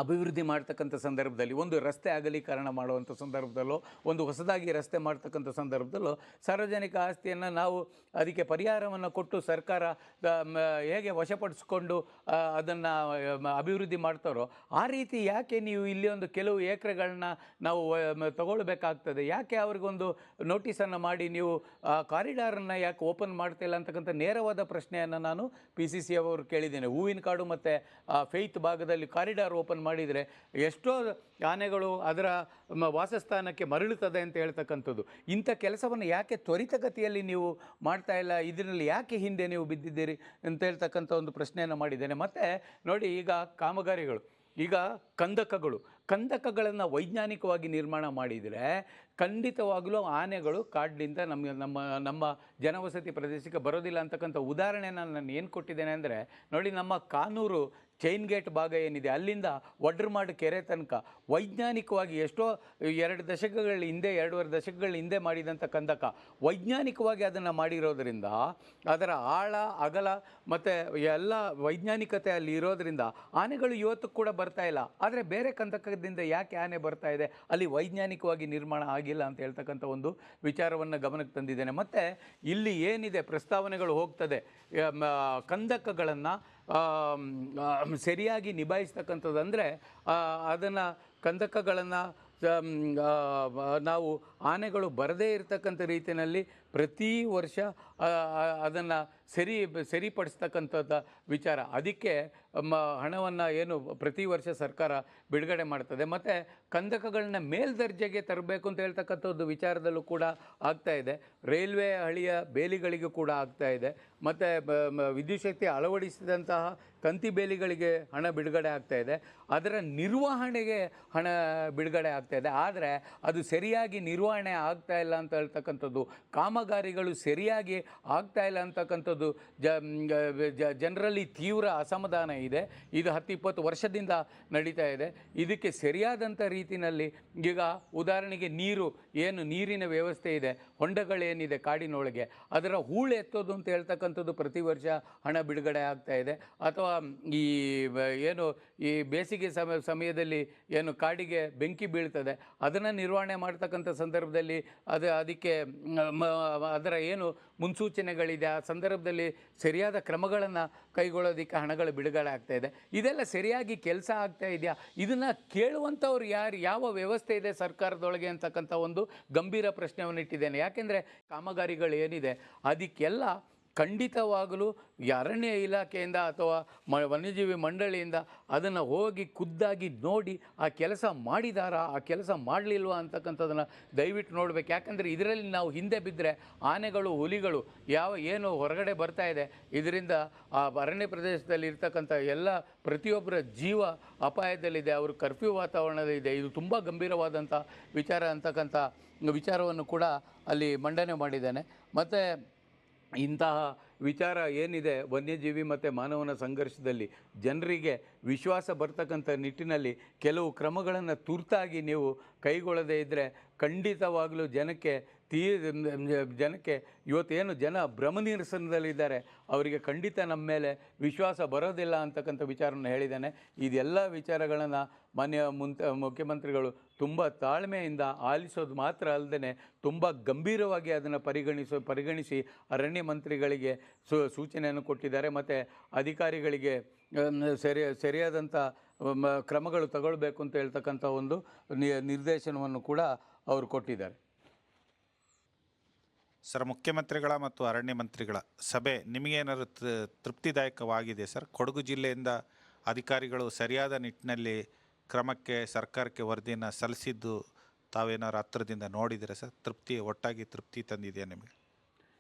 ಅಭಿವೃದ್ಧಿ ಮಾಡ್ತಕ್ಕಂಥ ಸಂದರ್ಭದಲ್ಲಿ, ಒಂದು ರಸ್ತೆ ಅಗಲೀಕರಣ ಮಾಡುವಂಥ ಸಂದರ್ಭದಲ್ಲೋ, ಒಂದು ಹೊಸದಾಗಿ ರಸ್ತೆ ಮಾಡ್ತಕ್ಕಂಥ ಸಂದರ್ಭದಲ್ಲೋ, ಸಾರ್ವಜನಿಕ ಆಸ್ತಿಯನ್ನು ನಾವು ಅದಕ್ಕೆ ಪರಿಹಾರವನ್ನು ಕೊಟ್ಟು ಸರ್ಕಾರ ಹೇಗೆ ವಶಪಡಿಸ್ಕೊಂಡು ಅದನ್ನು ಅಭಿವೃದ್ಧಿ ಮಾಡ್ತಾರೋ, ಆ ರೀತಿ ಯಾಕೆ ನೀವು ಇಲ್ಲಿ ಒಂದು ಕೆಲವು ಏಕ್ರೆಗಳನ್ನ ನಾವು ತಗೊಳ್ಬೇಕಾಗ್ತದೆ? ಯಾಕೆ ಅವ್ರಿಗೊಂದು ನೋಟಿಸನ್ನು ಮಾಡಿ ನೀವು ಕಾರಿಡಾರನ್ನು ಯಾಕೆ ಓಪನ್ ಮಾಡ್ತಿಲ್ಲ ಅಂತಕ್ಕಂಥ ನೇರವಾದ ಪ್ರಶ್ನೆಯನ್ನು ನಾನು ಪಿ ಸಿ ಸಿ ಅವರು ಕೇಳಿದ್ದೇನೆ. ಹೂವಿನ ಕಾಡು ಮತ್ತು ಫೇತ್ ಭಾಗದಲ್ಲಿ ಕಾರಿಡಾರ್ ಓಪನ್ ಮಾಡಿದರೆ ಎಷ್ಟೋ ಆನೆಗಳು ಅದರ ವಾಸಸ್ಥಾನಕ್ಕೆ ಮರಳುತ್ತದೆ ಅಂತ ಹೇಳ್ತಕ್ಕಂಥದ್ದು. ಇಂಥ ಕೆಲಸವನ್ನು ಯಾಕೆ ತ್ವರಿತಗತಿಯಲ್ಲಿ ನೀವು ಮಾಡ್ತಾ ಇಲ್ಲ? ಇದರಲ್ಲಿ ಯಾಕೆ ಹಿಂದೆ ನೀವು ಬಿದ್ದಿದ್ದೀರಿ ಅಂತ ಹೇಳ್ತಕ್ಕಂಥ ಒಂದು ಪ್ರಶ್ನೆಯನ್ನು ಮಾಡಿದ್ದೇನೆ. ಮತ್ತು ನೋಡಿ ಈಗ ಕಾಮಗಾರಿಗಳು, ಈಗ ಕಂದಕಗಳು. ಕಂದಕಗಳನ್ನು ವೈಜ್ಞಾನಿಕವಾಗಿ ನಿರ್ಮಾಣ ಮಾಡಿದರೆ ಖಂಡಿತವಾಗಲೂ ಆನೆಗಳು ಕಾಡಿನಿಂದ ನಮಗೆ ನಮ್ಮ ನಮ್ಮ ಜನವಸತಿ ಪ್ರದೇಶಕ್ಕೆ ಬರೋದಿಲ್ಲ ಅಂತಕ್ಕಂಥ ಉದಾಹರಣೆ ನಾನು ಏನು ಕೊಟ್ಟಿದ್ದೇನೆ ಅಂದರೆ, ನೋಡಿ ನಮ್ಮ ಕಾನೂರು ಚೈನ್ ಗೇಟ್ ಭಾಗ ಏನಿದೆ, ಅಲ್ಲಿಂದ ವಡ್ರಮಾಡು ಕೆರೆ ತನಕ ವೈಜ್ಞಾನಿಕವಾಗಿ ಎಷ್ಟೋ ಎರಡು ದಶಕಗಳ ಹಿಂದೆ, ಎರಡೂವರೆ ದಶಕಗಳ ಹಿಂದೆ ಮಾಡಿದಂಥ ಕಂದಕ, ವೈಜ್ಞಾನಿಕವಾಗಿ ಅದನ್ನು ಮಾಡಿರೋದ್ರಿಂದ, ಅದರ ಆಳ, ಅಗಲ ಮತ್ತು ಎಲ್ಲ ವೈಜ್ಞಾನಿಕತೆ ಅಲ್ಲಿ ಇರೋದರಿಂದ ಆನೆಗಳು ಇವತ್ತು ಕೂಡ ಬರ್ತಾ ಇಲ್ಲ. ಆದರೆ ಬೇರೆ ಕಂದಕದಿಂದ ಯಾಕೆ ಆನೆ ಬರ್ತಾ ಇದೆ? ಅಲ್ಲಿ ವೈಜ್ಞಾನಿಕವಾಗಿ ನಿರ್ಮಾಣ ಆಗಿಲ್ಲ ಅಂತ ಹೇಳ್ತಕ್ಕಂಥ ಒಂದು ವಿಚಾರವನ್ನು ಗಮನಕ್ಕೆ ತಂದಿದ್ದೇನೆ. ಮತ್ತು ಇಲ್ಲಿ ಏನಿದೆ, ಪ್ರಸ್ತಾವನೆಗಳು ಹೋಗ್ತದೆ ಕಂದಕಗಳನ್ನು ಸರಿಯಾಗಿ ನಿಭಾಯಿಸ್ತಕ್ಕಂಥದ್ದು ಅಂದರೆ ಅದನ್ನು ಕಂದಕಗಳನ್ನು ನಾವು ಆನೆಗಳು ಬರದೇ ಇರತಕ್ಕಂಥ ರೀತಿಯಲ್ಲಿ ಪ್ರತಿ ವರ್ಷ ಅದನ್ನು ಸರಿ, ಸರಿಪಡಿಸ್ತಕ್ಕಂಥದ್ದು ವಿಚಾರ. ಅದಕ್ಕೆ ಮ, ಹಣವನ್ನು ಏನು ಪ್ರತಿ ವರ್ಷ ಸರ್ಕಾರ ಬಿಡುಗಡೆ ಮಾಡ್ತದೆ. ಮತ್ತು ಕಂದಕಗಳನ್ನ ಮೇಲ್ದರ್ಜೆಗೆ ತರಬೇಕು ಅಂತ ಹೇಳ್ತಕ್ಕಂಥದ್ದು ವಿಚಾರದಲ್ಲೂ ಕೂಡ ಆಗ್ತಾ ಇದೆ. ರೈಲ್ವೆ ಹಳಿಯ ಬೇಲಿಗಳಿಗೂ ಕೂಡ ಆಗ್ತಾ ಇದೆ. ಮತ್ತು ವಿದ್ಯುತ್ ಶಕ್ತಿ ಅಳವಡಿಸಿದಂತಹ ತಂತಿ ಬೇಲಿಗಳಿಗೆ ಹಣ ಬಿಡುಗಡೆ ಆಗ್ತಾ ಇದೆ. ಅದರ ನಿರ್ವಹಣೆಗೆ ಹಣ ಬಿಡುಗಡೆ ಆಗ್ತಾ ಇದೆ. ಆದರೆ ಅದು ಸರಿಯಾಗಿ ನಿರ್ವಹಣೆ ಆಗ್ತಾ ಇಲ್ಲ ಅಂತ ಹೇಳ್ತಕ್ಕಂಥದ್ದು, ಕಾಮಗಾರಿಗಳು ಸರಿಯಾಗಿ ಆಗ್ತಾ ಇಲ್ಲ ಅಂತಕ್ಕಂಥದ್ದು ಜ- ಜನರಲ್ಲಿ ತೀವ್ರ ಅಸಮಾಧಾನ ಇದೆ. ಇದು ಹತ್ತು ಇಪ್ಪತ್ತು ವರ್ಷದಿಂದ ನಡೀತಾ ಇದೆ. ಇದಕ್ಕೆ ಸರಿಯಾದಂಥ ರೀತಿಯಲ್ಲಿ ಈಗ ಉದಾಹರಣೆಗೆ ನೀರು, ಏನು ನೀರಿನ ವ್ಯವಸ್ಥೆ ಇದೆ, ಹೊಂಡಗಳೇನಿದೆ ಕಾಡಿನೊಳಗೆ, ಅದರ ಹೂಳು ಎತ್ತೋದು ಅಂತ ಹೇಳ್ತಕ್ಕಂಥದ್ದು ಪ್ರತಿ ವರ್ಷ ಹಣ ಬಿಡುಗಡೆ ಆಗ್ತಾ ಇದೆ. ಅಥವಾ ಈ ಏನು ಈ ಬೇಸಿಗೆ ಸಮ, ಸಮಯದಲ್ಲಿ ಏನು ಕಾಡಿಗೆ ಬೆಂಕಿ ಬೀಳ್ತದೆ, ಅದನ್ನು ನಿರ್ವಹಣೆ ಮಾಡ್ತಕ್ಕಂಥ ಸಂದರ್ಭದಲ್ಲಿ ಅದು ಅದಕ್ಕೆ ಅದರ ಏನು ಮುನ್ಸೂಚನೆಗಳಿದೆ, ಆ ಸಂದರ್ಭದಲ್ಲಿ ಸರಿಯಾದ ಕ್ರಮಗಳನ್ನು ಕೈಗೊಳ್ಳೋದಕ್ಕೆ ಹಣಗಳು ಬಿಡುಗಡೆ ಆಗ್ತಾ ಇದೆ. ಇದೆಲ್ಲ ಸರಿಯಾಗಿ ಕೆಲಸ ಆಗ್ತಾ ಇದೆಯಾ? ಇದನ್ನು ಕೇಳುವಂಥವ್ರು ಯಾರು, ಯಾವ ವ್ಯವಸ್ಥೆ ಇದೆ ಸರ್ಕಾರದೊಳಗೆ ಅಂತಕ್ಕಂಥ ಒಂದು ಗಂಭೀರ ಪ್ರಶ್ನೆಯನ್ನು ಇಟ್ಟಿದ್ದೇನೆ ಯಾಕೆಂದರೆ ಕಾಮಗಾರಿಗಳು ಏನಿದೆ, ಅದಕ್ಕೆಲ್ಲ ಖಂಡಿತವಾಗಲೂ ಈ ಅರಣ್ಯ ಇಲಾಖೆಯಿಂದ ಅಥವಾ ಮ ವನ್ಯಜೀವಿ ಮಂಡಳಿಯಿಂದ ಅದನ್ನು ಹೋಗಿ ಖುದ್ದಾಗಿ ನೋಡಿ ಆ ಕೆಲಸ ಮಾಡಿದಾರಾ, ಆ ಕೆಲಸ ಮಾಡಲಿಲ್ವಾ ಅಂತಕ್ಕಂಥದ್ದನ್ನು ದಯವಿಟ್ಟು ನೋಡಬೇಕು. ಯಾಕಂದರೆ ಇದರಲ್ಲಿ ನಾವು ಹಿಂದೆ ಬಿದ್ದರೆ ಆನೆಗಳು, ಹುಲಿಗಳು ಯಾವ ಏನು ಹೊರಗಡೆ ಬರ್ತಾ ಇದೆ. ಇದರಿಂದ ಆ ಅರಣ್ಯ ಪ್ರದೇಶದಲ್ಲಿ ಇರ್ತಕ್ಕಂಥ ಎಲ್ಲ ಪ್ರತಿಯೊಬ್ಬರ ಜೀವ ಅಪಾಯದಲ್ಲಿದೆ. ಅವರು ಕರ್ಫ್ಯೂ ವಾತಾವರಣದಲ್ಲಿದೆ ಇದು ತುಂಬ ಗಂಭೀರವಾದಂಥ ವಿಚಾರ ಅಂತಕ್ಕಂಥ ವಿಚಾರವನ್ನು ಕೂಡ ಅಲ್ಲಿ ಮಂಡನೆ ಮಾಡಿದ್ದಾನೆ. ಮತ್ತು ಇಂತಹ ವಿಚಾರ ಏನಿದೆ ವನ್ಯಜೀವಿ ಮತ್ತು ಮಾನವನ ಸಂಘರ್ಷದಲ್ಲಿ ಜನರಿಗೆ ವಿಶ್ವಾಸ ಬರ್ತಕ್ಕಂಥ ನಿಟ್ಟಿನಲ್ಲಿ ಕೆಲವು ಕ್ರಮಗಳನ್ನು ತುರ್ತಾಗಿ ನೀವು ಕೈಗೊಳ್ಳದೇ ಇದ್ದರೆ ಖಂಡಿತವಾಗಲೂ ಜನಕ್ಕೆ ತೀ ಜನಕ್ಕೆ ಇವತ್ತೇನು ಜನ ಭ್ರಮ ನಿರಸನದಲ್ಲಿದ್ದಾರೆ, ಅವರಿಗೆ ಖಂಡಿತ ನಮ್ಮ ಮೇಲೆ ವಿಶ್ವಾಸ ಬರೋದಿಲ್ಲ ಅಂತಕ್ಕಂಥ ವಿಚಾರವನ್ನು ಹೇಳಿದ್ದಾನೆ. ಇದೆಲ್ಲ ವಿಚಾರಗಳನ್ನು ಮಾನ್ಯ ಮುಂತ ಮುಖ್ಯಮಂತ್ರಿಗಳು ತುಂಬ ತಾಳ್ಮೆಯಿಂದ ಆಲಿಸೋದು ಮಾತ್ರ ಅಲ್ಲದೆ ತುಂಬ ಗಂಭೀರವಾಗಿ ಅದನ್ನು ಪರಿಗಣಿಸೋ, ಪರಿಗಣಿಸಿ ಅರಣ್ಯ ಮಂತ್ರಿಗಳಿಗೆ ಸೂಚನೆಯನ್ನು ಕೊಟ್ಟಿದ್ದಾರೆ. ಮತ್ತು ಅಧಿಕಾರಿಗಳಿಗೆ ಸರಿ ಸರಿಯಾದಂಥ ಕ್ರಮಗಳು ತಗೊಳ್ಬೇಕು ಅಂತ ಹೇಳ್ತಕ್ಕಂಥ ಒಂದು ನಿರ್ದೇಶನವನ್ನು ಕೂಡ ಅವರು ಕೊಟ್ಟಿದ್ದಾರೆ. ಸರ್, ಮುಖ್ಯಮಂತ್ರಿಗಳ ಮತ್ತು ಅರಣ್ಯ ಮಂತ್ರಿಗಳ ಸಭೆ ನಿಮಗೇನಾದ್ರು ತೃಪ್ತಿದಾಯಕವಾಗಿದೆ ಸರ್? ಕೊಡಗು ಜಿಲ್ಲೆಯಿಂದ ಅಧಿಕಾರಿಗಳು ಸರಿಯಾದ ನಿಟ್ಟಿನಲ್ಲಿ ಕ್ರಮಕ್ಕೆ, ಸರ್ಕಾರಕ್ಕೆ ವರದಿಯನ್ನು ಸಲ್ಲಿಸಿದ್ದು ತಾವೇನಾದ್ರು ಹತ್ರದಿಂದ ನೋಡಿದರೆ ಸರ್? ತೃಪ್ತಿ, ಒಟ್ಟಾಗಿ ತೃಪ್ತಿ ತಂದಿದೆಯಾ ನಿಮಗೆ?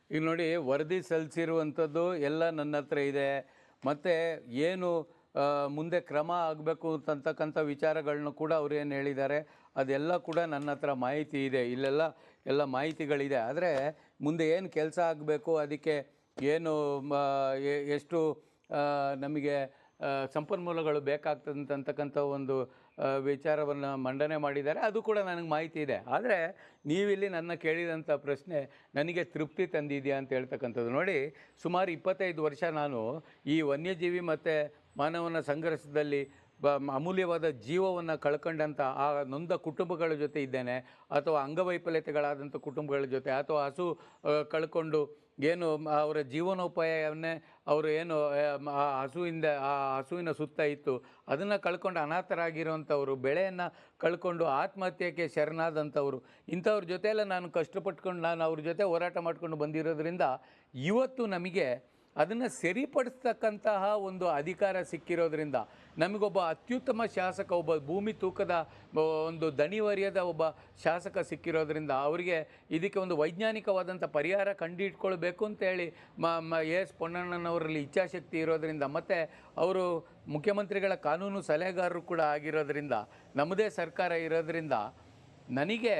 ಈಗ ನೋಡಿ, ವರದಿ ಸಲ್ಲಿಸಿರುವಂಥದ್ದು ಎಲ್ಲ ನನ್ನ ಹತ್ರ ಇದೆ. ಮತ್ತು ಏನು ಮುಂದೆ ಕ್ರಮ ಆಗಬೇಕು ಅಂತಕ್ಕಂಥ ವಿಚಾರಗಳನ್ನು ಕೂಡ ಅವ್ರು ಏನು ಹೇಳಿದ್ದಾರೆ, ಅದೆಲ್ಲ ಕೂಡ ನನ್ನ ಹತ್ರ ಮಾಹಿತಿ ಇದೆ. ಇಲ್ಲೆಲ್ಲ ಎಲ್ಲ ಮಾಹಿತಿಗಳಿದೆ. ಆದರೆ ಮುಂದೆ ಏನು ಕೆಲಸ ಆಗಬೇಕು, ಅದಕ್ಕೆ ಏನು ಎಷ್ಟು ನಮಗೆ ಸಂಪನ್ಮೂಲಗಳು ಬೇಕಾಗ್ತದೆ ಅಂತಕ್ಕಂಥ ಒಂದು ವಿಚಾರವನ್ನು ಮಂಡನೆ ಮಾಡಿದ್ದಾರೆ. ಅದು ಕೂಡ ನನಗೆ ಮಾಹಿತಿ ಇದೆ. ಆದರೆ ನೀವಿಲ್ಲಿ ನನ್ನ ಕೇಳಿದಂಥ ಪ್ರಶ್ನೆ ನನಗೆ ತೃಪ್ತಿ ತಂದಿದೆಯಾ ಅಂತ ಹೇಳ್ತಕ್ಕಂಥದ್ದು. ನೋಡಿ, ಸುಮಾರು ಇಪ್ಪತ್ತೈದು ವರ್ಷ ನಾನು ಈ ವನ್ಯಜೀವಿ ಮತ್ತು ಮಾನವನ ಸಂಘರ್ಷದಲ್ಲಿ ಅಮೂಲ್ಯವಾದ ಜೀವವನ್ನು ಕಳ್ಕೊಂಡಂಥ ಆ ನೊಂದ ಕುಟುಂಬಗಳ ಜೊತೆ ಇದ್ದೇನೆ. ಅಥವಾ ಅಂಗವೈಫಲ್ಯತೆಗಳಾದಂಥ ಕುಟುಂಬಗಳ ಜೊತೆ ಅಥವಾ ಹಸು ಕಳ್ಕೊಂಡು ಏನು ಅವರ ಜೀವನೋಪಾಯವನ್ನೇ ಅವರು ಏನು ಆ, ಹಸುವಿಂದ ಆ ಹಸುವಿನ ಸುತ್ತ ಇತ್ತು. ಅದನ್ನು ಕಳ್ಕೊಂಡು ಅನಾಥರಾಗಿರುವಂಥವ್ರು ಬೆಳೆಯನ್ನು ಕಳ್ಕೊಂಡು ಆತ್ಮಹತ್ಯೆಗೆ ಶರಣಾದಂಥವ್ರು ಇಂಥವ್ರ ಜೊತೆಯೆಲ್ಲ ನಾನು ಕಷ್ಟಪಟ್ಕೊಂಡು ನಾನು ಅವ್ರ ಜೊತೆ ಹೋರಾಟ ಮಾಡ್ಕೊಂಡು ಬಂದಿರೋದ್ರಿಂದ ಇವತ್ತು ನಮಗೆ ಅದನ್ನು ಸರಿಪಡಿಸ್ತಕ್ಕಂತಹ ಒಂದು ಅಧಿಕಾರ ಸಿಕ್ಕಿರೋದ್ರಿಂದ ನಮಗೊಬ್ಬ ಅತ್ಯುತ್ತಮ ಶಾಸಕ, ಒಬ್ಬ ಭೂಮಿ ತೂಕದ ಒಂದು ದಣಿವರಿಯದ ಒಬ್ಬ ಶಾಸಕ ಸಿಕ್ಕಿರೋದ್ರಿಂದ ಅವರಿಗೆ ಇದಕ್ಕೆ ಒಂದು ವೈಜ್ಞಾನಿಕವಾದಂಥ ಪರಿಹಾರ ಕಂಡುಹಿಡ್ಕೊಳ್ಬೇಕು ಅಂತೇಳಿ ಮ ಮ ಎಸ್ ಪೊನ್ನಣ್ಣನವರಲ್ಲಿ ಇಚ್ಛಾಶಕ್ತಿ ಇರೋದರಿಂದ ಮತ್ತು ಅವರು ಮುಖ್ಯಮಂತ್ರಿಗಳ ಕಾನೂನು ಸಲಹೆಗಾರರು ಕೂಡ ಆಗಿರೋದ್ರಿಂದ ನಮ್ಮದೇ ಸರ್ಕಾರ ಇರೋದರಿಂದ ನನಗೆ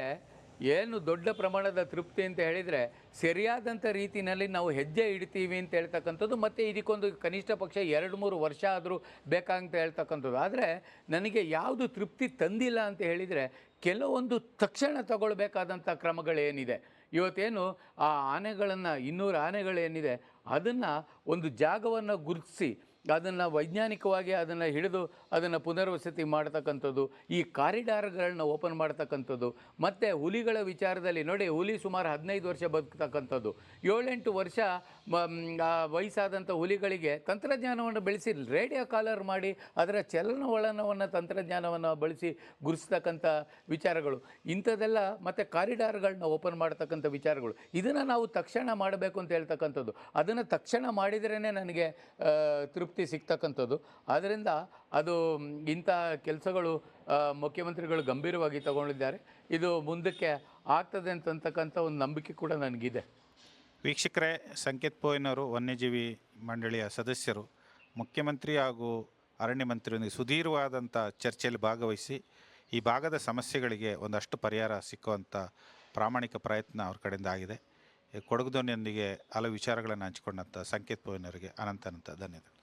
ಏನು ದೊಡ್ಡ ಪ್ರಮಾಣದ ತೃಪ್ತಿ ಅಂತ ಹೇಳಿದರೆ ಸರಿಯಾದಂಥ ರೀತಿಯಲ್ಲಿ ನಾವು ಹೆಜ್ಜೆ ಇಡ್ತೀವಿ ಅಂತ ಹೇಳ್ತಕ್ಕಂಥದ್ದು ಮತ್ತು ಇದಕ್ಕೊಂದು ಕನಿಷ್ಠ ಪಕ್ಷ ಎರಡು ಮೂರು ವರ್ಷ ಆದರೂ ಬೇಕಾಗಂತ ಹೇಳ್ತಕ್ಕಂಥದ್ದು. ಆದರೆ ನನಗೆ ಯಾವುದು ತೃಪ್ತಿ ತಂದಿಲ್ಲ ಅಂತ ಹೇಳಿದರೆ ಕೆಲವೊಂದು ತಕ್ಷಣ ತಗೊಳ್ಬೇಕಾದಂಥ ಕ್ರಮಗಳೇನಿದೆ. ಇವತ್ತೇನು ಆ ಆನೆಗಳನ್ನು, ಇನ್ನೂರು ಆನೆಗಳೇನಿದೆ, ಅದನ್ನು ಒಂದು ಜಾಗವನ್ನು ಗುರುತಿಸಿ ಅದನ್ನು ವೈಜ್ಞಾನಿಕವಾಗಿ ಅದನ್ನು ಹಿಡಿದು ಅದನ್ನು ಪುನರ್ವಸತಿ ಮಾಡ್ತಕ್ಕಂಥದ್ದು ಈ ಕಾರಿಡಾರ್ಗಳನ್ನ ಓಪನ್ ಮಾಡ್ತಕ್ಕಂಥದ್ದು ಮತ್ತು ಹುಲಿಗಳ ವಿಚಾರದಲ್ಲಿ ನೋಡಿ ಹುಲಿ ಸುಮಾರು ಹದಿನೈದು ವರ್ಷ ಬದುಕ್ತಕ್ಕಂಥದ್ದು. ಏಳೆಂಟು ವರ್ಷ ವಯಸ್ಸಾದಂಥ ಹುಲಿಗಳಿಗೆ ತಂತ್ರಜ್ಞಾನವನ್ನು ಬೆಳೆಸಿ ರೇಡಿಯೋ ಕಾಲರ್ ಮಾಡಿ ಅದರ ಚಲನವಲನವನ್ನು ತಂತ್ರಜ್ಞಾನವನ್ನು ಬಳಸಿ ಗುರುಸ್ತಕ್ಕಂಥ ವಿಚಾರಗಳು. ಇಂಥದ್ದೆಲ್ಲ ಮತ್ತು ಕಾರಿಡಾರ್ಗಳನ್ನ ಓಪನ್ ಮಾಡ್ತಕ್ಕಂಥ ವಿಚಾರಗಳು. ಇದನ್ನು ನಾವು ತಕ್ಷಣ ಮಾಡಬೇಕು ಅಂತ ಹೇಳ್ತಕ್ಕಂಥದ್ದು. ಅದನ್ನು ತಕ್ಷಣ ಮಾಡಿದ್ರೇ ನನಗೆ ಆ, ತೃಪ್ತಿ ಸಿಗ್ತಕ್ಕಂಥದ್ದು. ಆದ್ದರಿಂದ ಅದು ಇಂಥ ಕೆಲಸಗಳು ಮುಖ್ಯಮಂತ್ರಿಗಳು ಗಂಭೀರವಾಗಿ ತಗೊಂಡಿದ್ದಾರೆ. ಇದು ಮುಂದಕ್ಕೆ ಆಗ್ತದೆ ಅಂತಕ್ಕಂಥ ಒಂದು ನಂಬಿಕೆ ಕೂಡ ನನಗಿದೆ. ವೀಕ್ಷಕರೇ, ಸಂಕೇತ್ ಪೋಯ್ನವರು ವನ್ಯಜೀವಿ ಮಂಡಳಿಯ ಸದಸ್ಯರು, ಮುಖ್ಯಮಂತ್ರಿ ಹಾಗೂ ಅರಣ್ಯ ಮಂತ್ರಿಯೊಂದಿಗೆ ಸುದೀರ್ಘವಾದಂಥ ಚರ್ಚೆಯಲ್ಲಿ ಭಾಗವಹಿಸಿ ಈ ಭಾಗದ ಸಮಸ್ಯೆಗಳಿಗೆ ಒಂದಷ್ಟು ಪರಿಹಾರ ಸಿಕ್ಕುವಂಥ ಪ್ರಾಮಾಣಿಕ ಪ್ರಯತ್ನ ಅವ್ರ ಕಡೆಯಿಂದ ಆಗಿದೆ. ಕೊಡಗು ಧ್ವನಿಯೊಂದಿಗೆ ಹಲವು ವಿಚಾರಗಳನ್ನು ಹಂಚಿಕೊಂಡಂಥ ಸಂಕೇತ್ ಪೋಯ್ನವರಿಗೆ ಅನಂತ ಅನಂತ ಧನ್ಯವಾದಗಳು.